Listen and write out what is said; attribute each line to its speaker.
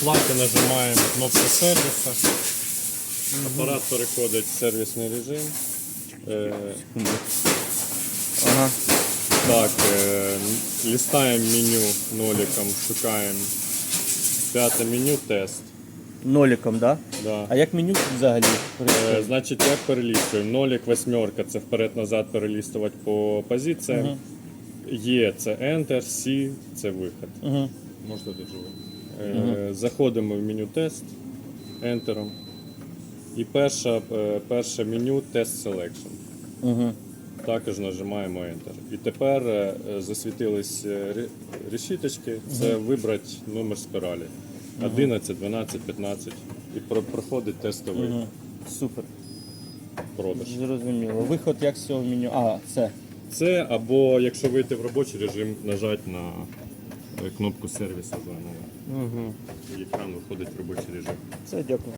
Speaker 1: платі нажимаємо кнопку сервісу. Апарат переходить в сервісний режим. Е,
Speaker 2: Ага.
Speaker 1: так, е, листаємо меню ноликом, шукаємо. П'яте меню тест.
Speaker 2: Ноліком, да?
Speaker 1: Да.
Speaker 2: А як меню взагалі?
Speaker 1: Е, значить, як перелістуємо? Нолик, восьмерка це вперед-назад перелістувати по позиціям. Є це Enter, C це виход.
Speaker 2: Угу.
Speaker 1: Можна доживати. Е, Заходимо в меню тест Enter. І перша, е, перше меню тест Selection.
Speaker 2: Угу.
Speaker 1: Також нажимаємо Enter. І тепер е, засвітились е, решіточки. Це вибрати номер спіралі. 11, 12, 15. І про- проходить тестовий
Speaker 2: Угу. Супер.
Speaker 1: продаж.
Speaker 2: Зрозуміло. Виход як з цього меню? А, це.
Speaker 1: Це або якщо вийти в робочий режим, нажати на кнопку сервісу заново.
Speaker 2: Угу.
Speaker 1: І екран виходить в робочий режим.
Speaker 2: Це дякую.